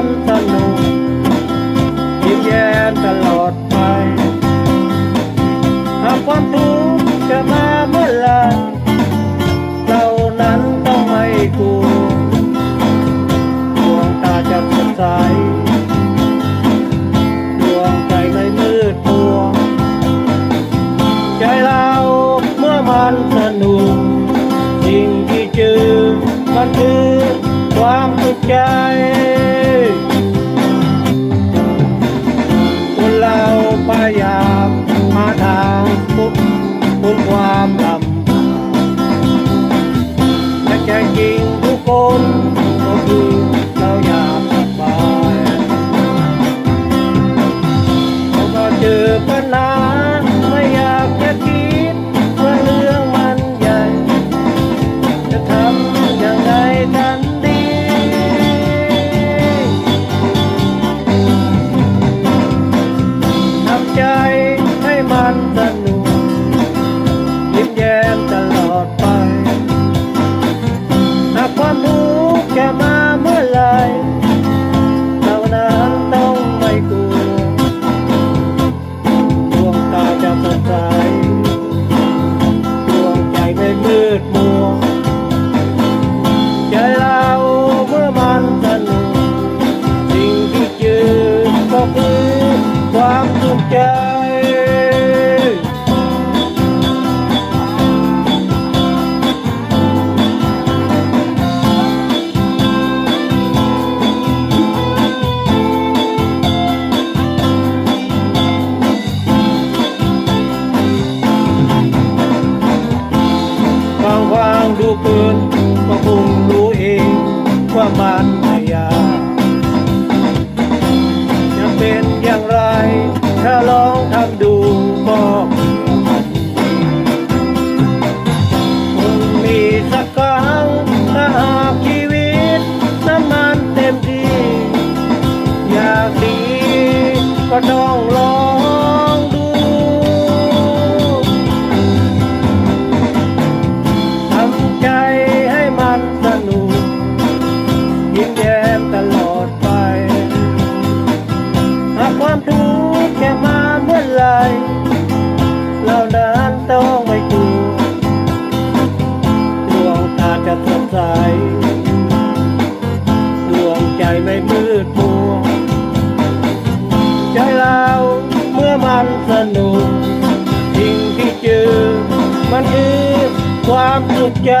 ันสนุกยิ้มแย้มตลอดไป หากความทุกข์จะมาเมื่อไรเรานั้นต้องไม่กลัวดวงตาจะสดใสดวงใจในมืดตัว ใจเราเมื่อมันสนุกสิ่งที่เจอมันคือความสุขใจ เความสุขใจ ฟังฟังดูเกินก็คงรู้เองว่ามัน ถ้าลองทำดูบอก็คงมีสักครั้งถ้าหากชีวิตนั้นมันเต็มที่ อยากดีก็ต้องลอง ใส ดวงใจไม่มืดมัว ใจเราเมื่อมันสนุกสิ่งที่เจอมันคือความสุขใจ